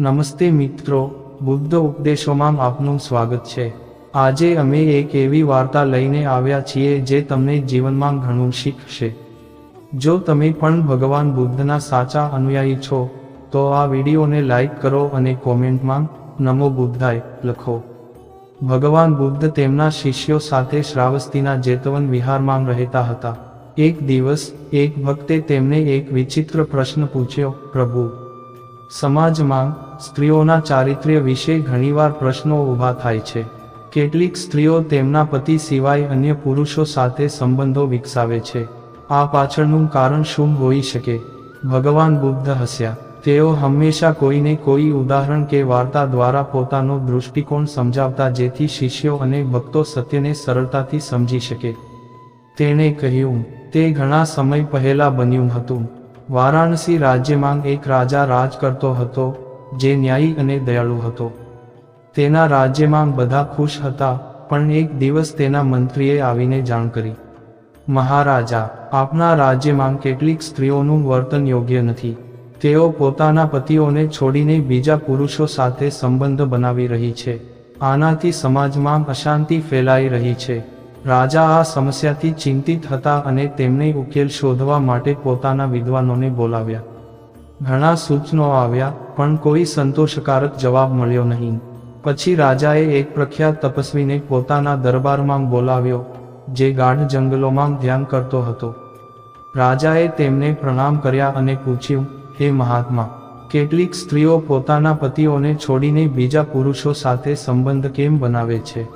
નમસ્તે મિત્રો, બુદ્ધ ઉપદેશોમાં આપનું સ્વાગત છે. આજે અમે એક એવી વાર્તા લઈને આવ્યા છીએ જે તમને જીવનમાં ઘણું શીખશે. જો તમે પણ ભગવાન બુદ્ધના સાચા અનુયાયી છો, તો આ વિડીયોને લાઈક કરો અને કોમેન્ટમાં નમો બુદ્ધાય લખો. ભગવાન બુદ્ધ તેમના શિષ્યો સાથે શ્રાવસ્તીના જેતવન વિહારમાં રહેતા હતા. એક દિવસ, એક ભક્તે તેમને એક વિચિત્ર પ્રશ્ન પૂછ્યો, પ્રભુ, સમાજમાં સ્ત્રીઓના ચારિત્ર્ય વિશે ઘણીવાર પ્રશ્નો ઊભા થાય છે. કેટલીક સ્ત્રીઓ તેમના પતિ સિવાય અન્ય પુરુષો સાથે સંબંધો વિકસાવે છે. આ પાછળનું કારણ શું હોઈ શકે? ભગવાન બુદ્ધ હસ્યા. તેઓ હંમેશા કોઈને કોઈ ઉદાહરણ કે વાર્તા દ્વારા પોતાનો દૃષ્ટિકોણ સમજાવતા જેથી શિષ્યો અને ભક્તો સત્યને સરળતાથી સમજી શકે. તેણે કહ્યું, તે ઘણા સમય પહેલા બન્યું હતું. વારાણસી રાજ્યમાં એક રાજા રાજ કરતો હતો. જે ન્યાયી અને દયાળુ હતો. તેના રાજ્યમાં બધા ખુશ હતા, પણ એક દિવસ તેના મંત્રીએ આવીને જાણ કરી. મહારાજા, આપના રાજ્યમાં કેટલીક સ્ત્રીઓનું વર્તન યોગ્ય નથી. તેઓ પોતાના પતિઓને છોડીને બીજા પુરુષો સાથે સંબંધ બનાવી રહી છે. આનાથી સમાજમાં અશાંતિ ફેલાઈ રહી છે. રાજા આ સમસ્યાથી ચિંતિત હતા અને તેમને ઉકેલ શોધવા માટે પોતાના વિદ્વાનોને બોલાવ્યા. ઘણા સૂચનો આવ્યા, પણ કોઈ સંતોષકારક જવાબ મળ્યો નહીં. પછી રાજાએ એક પ્રખ્યાત તપસ્વીને પોતાના દરબારમાં બોલાવ્યો, જે ગાઢ જંગલોમાં ધ્યાન કરતો હતો. રાજાએ તેમને પ્રણામ કર્યા અને પૂછ્યું, હે મહાત્મા, કેટલીક સ્ત્રીઓ પોતાના પતિઓને છોડીને બીજા પુરુષો સાથે સંબંધ કેમ બનાવે છે?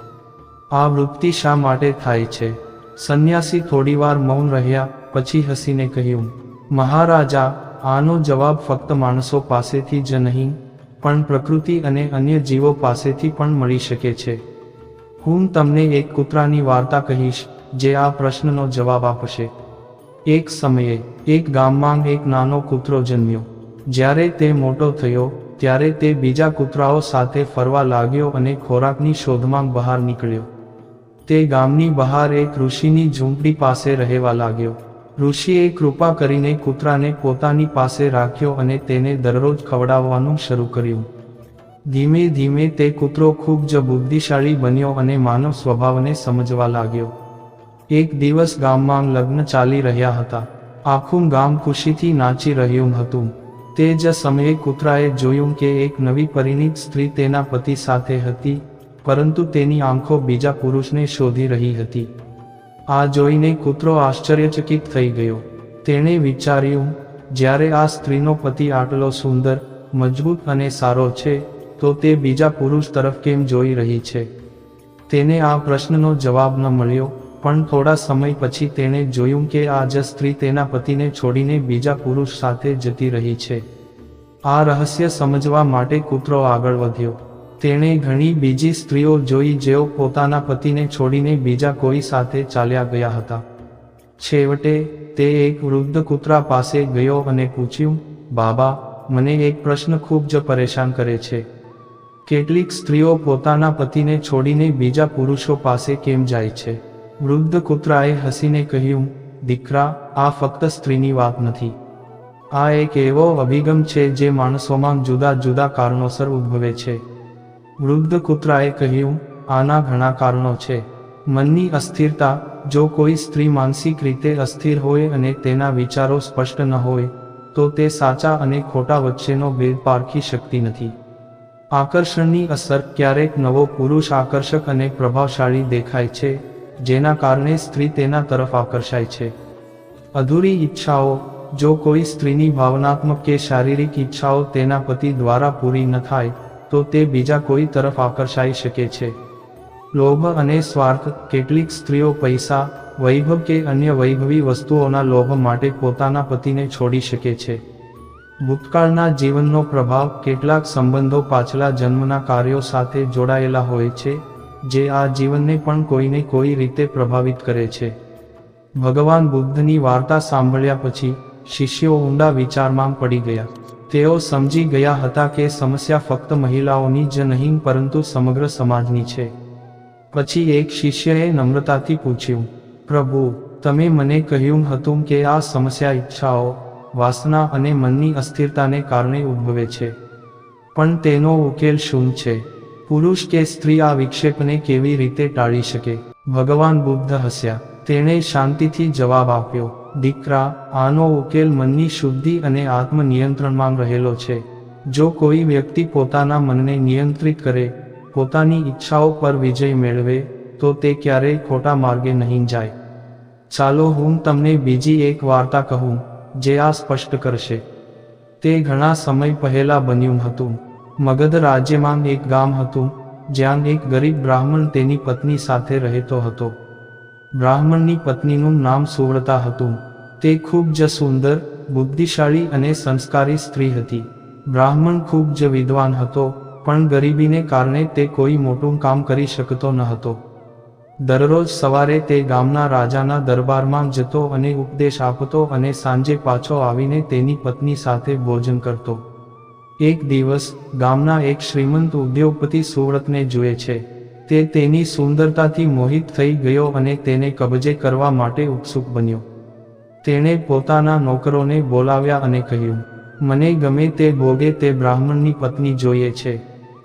આ વૃત્તિ શા માટે થાય છે? સંન્યાસી થોડીવાર મૌન રહ્યા, પછી હસીને કહ્યું, મહારાજા આનો જવાબ ફક્ત માણસો પાસેથી જ નહીં, પણ પ્રકૃતિ અને અન્ય જીવો પાસેથી પણ મળી શકે છે. હું તમને એક કૂતરાની વાર્તા કહીશ, જે આ પ્રશ્નનો જવાબ આપશે. એક સમયે, એક ગામમાં એક નાનો કૂતરો જન્મ્યો. જ્યારે તે મોટો થયો, ત્યારે તે બીજા કૂતરાઓ સાથે ફરવા લાગ્યો અને ખોરાકની શોધમાં બહાર નીકળ્યો. તે ગામની બહાર એક ઋષિની ઝૂંપડી પાસે રહેવા લાગ્યો. ઋષિએ કૃપા કરીને કૂતરાને પોતાની પાસે રાખ્યો અને તેને દરરોજ ખવડાવવાનું શરૂ કર્યું. ધીમે ધીમે તે કૂતરો ખૂબ જ બુદ્ધિશાળી બન્યો અને માનવ સ્વભાવને સમજવા લાગ્યો. એક દિવસ ગામમાં લગ્ન ચાલી રહ્યા હતા. આખું ગામ ખુશીથી નાચી રહ્યું હતું. તે જ સમયે કૂતરાએ જોયું કે એક નવી પરિણીત સ્ત્રી તેના પતિ સાથે હતી, પરંતુ તેની આંખો બીજા પુરુષને શોધી રહી હતી. આ જોઈને કૂતરો આશ્ચર્યચકિત થઈ ગયો. તેણે વિચાર્યું, જ્યારે આ સ્ત્રીનો પતિ આટલો સુંદર, મજબૂત અને સારો છે, તો તે બીજા પુરુષ તરફ કેમ જોઈ રહી છે? તેને આ પ્રશ્નનો જવાબ ન મળ્યો, પણ થોડા સમય પછી તેણે જોયું કે આ જ સ્ત્રી તેના પતિને છોડીને બીજા પુરુષ સાથે જતી રહી છે. આ રહસ્ય સમજવા માટે કૂતરો આગળ વધ્યો. તેણે ઘણી બીજી સ્ત્રીઓ જોઈ જેઓ પોતાના પતિને છોડીને બીજા કોઈ સાથે ચાલ્યા ગયા હતા. છેવટે તે એક વૃદ્ધ કૂતરા પાસે ગયો અને પૂછ્યું, બાબા, મને એક પ્રશ્ન ખૂબ જ પરેશાન કરે છે. કેટલીક સ્ત્રીઓ પોતાના પતિને છોડીને બીજા પુરુષો પાસે કેમ જાય છે? વૃદ્ધ કૂતરાએ હસીને કહ્યું, દીકરા, આ ફક્ત સ્ત્રીની વાત નથી. આ એક એવો અભિગમ છે જે માણસોમાં જુદા જુદા કારણોસર ઉદ્ભવે છે. વૃદ્ધ કૂતરાએ કહ્યું, આના ઘણા કારણો છે. મનની અસ્થિરતા, જો કોઈ સ્ત્રી માનસિક રીતે અસ્થિર હોય અને તેના વિચારો સ્પષ્ટ ન હોય, તો તે સાચા અને ખોટા વચ્ચેનો ભેદ પારખી શકતી નથી. આકર્ષણની અસર ક્યારેક નવો પુરુષ આકર્ષક અને પ્રભાવશાળી દેખાય છે, જેના કારણે સ્ત્રી તેના તરફ આકર્ષાય છે. અધૂરી ઈચ્છાઓ, જો કોઈ સ્ત્રીની ભાવનાત્મક કે શારીરિક ઈચ્છાઓ તેના પતિ દ્વારા પૂરી ન થાય તો તે બીજા કોઈ તરફ આકર્ષાઈ શકે છે. લોભ અને સ્વાર્થ, કેટલીક સ્ત્રીઓ પૈસા, વૈભવ કે અન્ય વૈભવી વસ્તુઓના લોભ માટે પોતાના પતિને છોડી શકે છે. ભૂતકાળના જીવનનો પ્રભાવ, કેટલાક સંબંધો પાછલા જન્મના કાર્યો સાથે જોડાયેલા હોય છે, જે આ જીવનને પણ કોઈને કોઈ રીતે પ્રભાવિત કરે છે. ભગવાન બુદ્ધની વાર્તા સાંભળ્યા પછી શિષ્યો ઊંડા વિચારમાં પડી ગયા. તેઓ સમજી ગયા હતા કે સમસ્યા ફક્ત મહિલાઓની જ નહીં, પરંતુ સમગ્ર સમાજની છે. પછી એક શિષ્યએ નમ્રતાથી પૂછ્યું, પ્રભુ, તમે મને કહ્યું હતું કે આ સમસ્યા ઈચ્છાઓ, વાસના અને મનની અસ્થિરતાને કારણે ઉદ્ભવે છે. પણ તેનો ઉકેલ શું છે? પુરુષ કે સ્ત્રી આ વિક્ષેપને કેવી રીતે ટાળી શકે? ભગવાન બુદ્ધ હસ્યા. તેણે શાંતિથી જવાબ આપ્યો દીકરા, આનો ઉકેલ મનની શુદ્ધિ અને આત્મનિયંત્રણમાં રહેલો છે. જો કોઈ વ્યક્તિ પોતાના મનને નિયંત્રિત કરે, પોતાની ઈચ્છાઓ પર વિજય મેળવે, તો તે ક્યારેય ખોટા માર્ગે નહીં જાય. ચાલો હું તમને બીજી એક વાર્તા કહું, જે આ સ્પષ્ટ કરશે. તે ઘણા સમય પહેલા બન્યું હતું. મગધ રાજ્યમાં એક ગામ હતું, જ્યાં એક ગરીબ બ્રાહ્મણ તેની પત્ની સાથે રહેતો હતો. બ્રાહ્મણની પત્નીનું નામ સુવ્રતા હતું. તે ખૂબ જ સુંદર, બુદ્ધિશાળી અને સંસ્કારી સ્ત્રી હતી. બ્રાહ્મણ ખૂબ જ વિદ્વાન હતો, પણ ગરીબીને કારણે તે કોઈ મોટું કામ કરી શકતો ન હતો. દરરોજ સવારે તે ગામના રાજાના દરબારમાં જતો અને ઉપદેશ આપતો અને સાંજે પાછો આવીને તેની પત્ની સાથે ભોજન કરતો. એક દિવસ, ગામના એક શ્રીમંત ઉદ્યોગપતિ સુવ્રતને જુએ છે. તે તેની સુંદરતાથી મોહિત થઈ ગયો અને તેને કબજે કરવા માટે ઉત્સુક બન્યો. તેણે પોતાના નોકરોને બોલાવ્યા અને કહ્યું, મને ગમે તે ભોગે તે બ્રાહ્મણની પત્ની જોઈએ છે.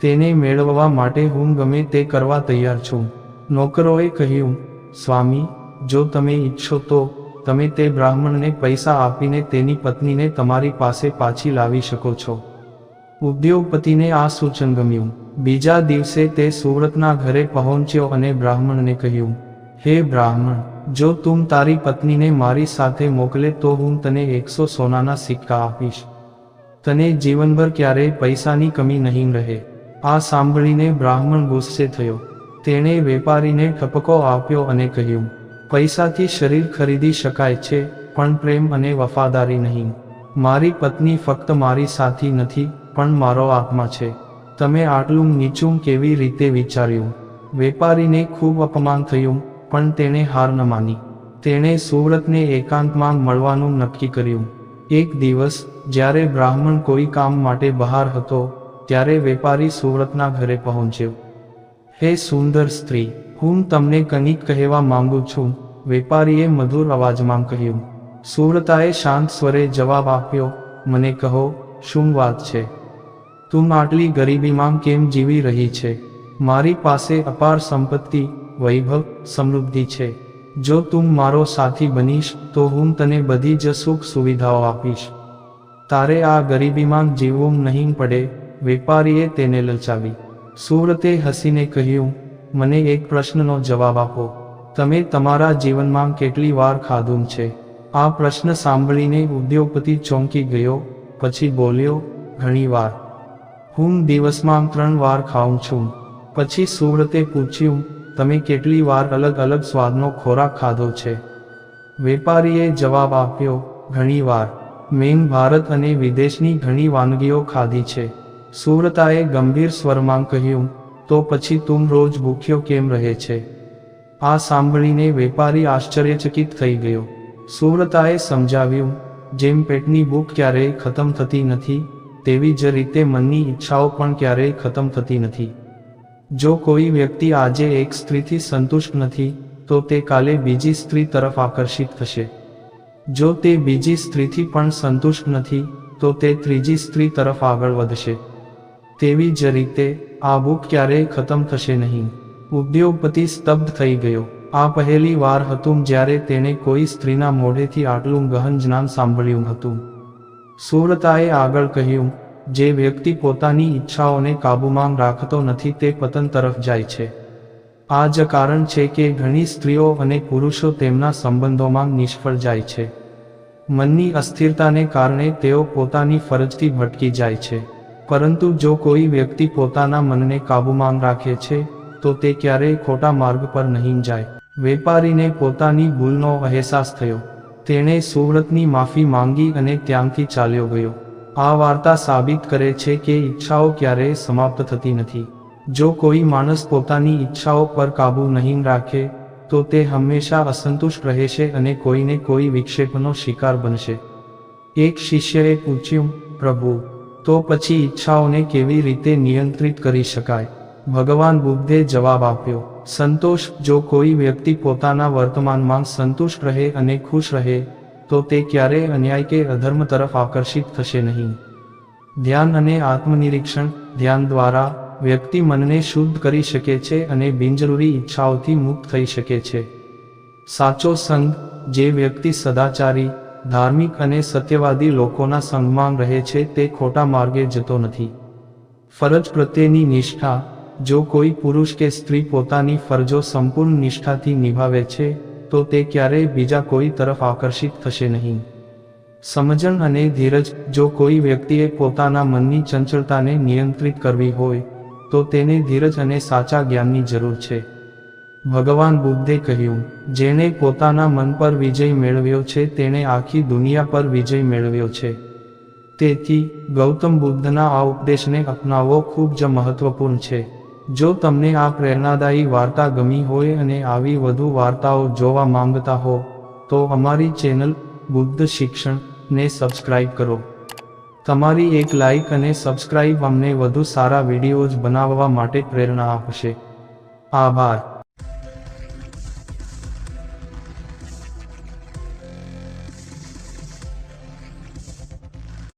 તેને મેળવવા માટે હું ગમે તે કરવા તૈયાર છું. નોકરોએ કહ્યું, સ્વામી, જો તમે ઈચ્છો તો, તમે તે બ્રાહ્મણને પૈસા આપીને તેની પત્નીને તમારી પાસે પાછી લાવી શકો છો. ઉદ્યોગપતિને આ સૂચન ગમ્યું. બીજા દિવસે તે સુરતના ઘરે પહોંચ્યો અને બ્રાહ્મણને કહ્યું, હે બ્રાહ્મણ, જો તું તારી પત્નીને મારી સાથે મોકલે તો હું તને એકસો સોનાના સિક્કા આપીશ. તને જીવનભર ક્યારેય પૈસાની કમી નહીં રહે. આ સાંભળીને બ્રાહ્મણ ગુસ્સે થયો. તેણે વેપારીને ઠપકો આપ્યો અને કહ્યું, પૈસાથી શરીર ખરીદી શકાય છે, પણ પ્રેમ અને વફાદારી નહીં. મારી પત્ની ફક્ત મારી સાથી નથી, પણ મારો આત્મા છે. તમે આટલું નીચું કેવી રીતે વિચાર્યું? વેપારીને ખૂબ અપમાન થયું, પણ તેણે હાર ન માની. તેણે સુવ્રતને એકાંતમાં મળવાનું નક્કી કર્યું. એક દિવસ, જ્યારે બ્રાહ્મણ કોઈ કામ માટે બહાર હતો, ત્યારે વેપારી સુવ્રતના ઘરે પહોંચ્યો. હે સુંદર સ્ત્રી, હું તમને કંઈક કહેવા માંગુ છું, વેપારીએ મધુર અવાજમાં કહ્યું. સુવ્રતાએ શાંત સ્વરે જવાબ આપ્યો, મને કહો, શું વાત છે? તું આટલી ગરીબીમાં કેમ જીવી રહી છે? મારી પાસે અપાર સંપત્તિ, વૈભવ, સમૃદ્ધિ છે. જો તું મારો સાથી બનીશ, તો હું તને બધી જ સુખ સુવિધાઓ આપીશ. તારે આ ગરીબીમાં જીવવું નહીં પડે, વેપારીએ તેને લલચાવી. સુરતે હસીને કહ્યું, મને એક પ્રશ્નનો જવાબ આપો. તમે તમારા જીવનમાં કેટલી વાર ખાધું છે? આ પ્રશ્ન સાંભળીને ઉદ્યોગપતિ ચોંકી ગયો, પછી બોલ્યો, ઘણી વાર. હું દિવસમાં ત્રણ વાર ખાઉં છું. પછી સુવ્રતે પૂછ્યું, તમે કેટલી વાર અલગ અલગ સ્વાદનો ખોરાક ખાધો છે? વેપારીએ જવાબ આપ્યો, ઘણી વાર. મેં ભારત અને વિદેશની ઘણી વાનગીઓ ખાધી છે. સુવ્રતાએ ગંભીર સ્વરમાં કહ્યું, તો પછી તું રોજ ભૂખ્યો કેમ રહે છે? આ સાંભળીને વેપારી આશ્ચર્યચકિત થઈ ગયો. સુવ્રતાએ સમજાવ્યું, જેમ પેટની ભૂખ ક્યારેય ખતમ થતી નથી તેવી જ રીતે મનની ઈચ્છાઓ પણ ક્યારેય ખતમ થતી નથી. જો કોઈ વ્યક્તિ આજે એક સ્ત્રીથી સંતુષ્ટ નથી, તો તે કાલે બીજી સ્ત્રી તરફ આકર્ષિત થશે. જો તે બીજી સ્ત્રીથી પણ સંતુષ્ટ નથી, તો તે ત્રીજી સ્ત્રી તરફ આગળ વધશે. તેવી જ રીતે, આ ભૂખ ક્યારેય ખતમ થશે નહીં. ઉદ્યોગપતિ સ્તબ્ધ થઈ ગયો. આ પહેલી વાર હતું જ્યારે તેણે કોઈ સ્ત્રીના મોઢેથી આટલું ગહન જ્ઞાન સાંભળ્યું હતું. સુરતાએ આગળ કહ્યું, જે વ્યક્તિ પોતાની ઈચ્છાઓને કાબૂમાં રાખતો નથી તે પતન તરફ જાય છે. આ જ કારણ છે કે ઘણી સ્ત્રીઓ અને પુરુષો તેમના સંબંધોમાં નિષ્ફળ જાય છે. મનની અસ્થિરતાને કારણે તેઓ પોતાની ફરજથી ભટકી જાય છે. પરંતુ જો કોઈ વ્યક્તિ પોતાના મનને કાબૂમાં રાખે છે, તો તે ક્યારેય ખોટા માર્ગ પર નહીં જાય. વેપારીને પોતાની ભૂલનો અહેસાસ થયો. તેણે સુવ્રતની માફી માંગી અને ત્યાંથી ચાલ્યો ગયો. આ વાર્તા સાબિત કરે છે કે ઈચ્છાઓ ક્યારેય સમાપ્ત થતી નથી. જો કોઈ માણસ પોતાની ઈચ્છાઓ પર કાબૂ નહીં રાખે, તો તે હંમેશા અસંતુષ્ટ રહેશે અને કોઈને કોઈ વિક્ષેપનો શિકાર બનશે. એક શિષ્યએ પૂછ્યું, પ્રભુ, તો પછી ઈચ્છાઓને કેવી રીતે નિયંત્રિત કરી શકાય? ભગવાન બુદ્ધે જવાબ આપ્યો સંતોષ, જો કોઈ વ્યક્તિ પોતાના વર્તમાનમાં સંતુષ્ટ રહે અને ખુશ રહે, તો તે ક્યારેય અન્યાય કે અધર્મ તરફ આકર્ષિત થશે નહીં. ધ્યાન અને આત્મનિરીક્ષણ, ધ્યાન દ્વારા, વ્યક્તિ મનને શુદ્ધ કરી શકે છે અને બિનજરૂરી ઈચ્છાઓથી મુક્ત થઈ શકે છે. સાચો સંઘ જે વ્યક્તિ સદાચારી, ધાર્મિક અને સત્યવાદી લોકોના સંઘમાં રહે છે તે ખોટા માર્ગે જતો નથી. ફરજ પ્રત્યેની નિષ્ઠા જો કોઈ પુરુષ કે સ્ત્રી પોતાની ફરજો સંપૂર્ણ નિષ્ઠાથી નિભાવે છે, તો તે ક્યારેય બીજા કોઈ તરફ આકર્ષિત થશે નહીં. સમજણ અને ધીરજ, જો કોઈ વ્યક્તિએ પોતાના મનની ચંચળતાને નિયંત્રિત કરવી હોય, તો તેને ધીરજ અને સાચા જ્ઞાનની જરૂર છે. ભગવાન બુદ્ધે કહ્યું, જેણે પોતાના મન પર વિજય મેળવ્યો છે, તેણે આખી દુનિયા પર વિજય મેળવ્યો છે. તેથી, ગૌતમ બુદ્ધના આ ઉપદેશને અપનાવવો ખૂબ જ મહત્વપૂર્ણ છે. જો તમને આ પ્રેરણાદાયી વાર્તા ગમી હોય અને આવી વધુ વાર્તાઓ જોવા માંગતા હો, તો અમારી ચેનલ બુદ્ધ શિક્ષણ ને સબસ્ક્રાઇબ કરો. તમારી એક લાઈક અને સબસ્ક્રાઇબ અમને વધુ સારા વિડીયોઝ બનાવવા માટે પ્રેરણા આપશે. આભાર.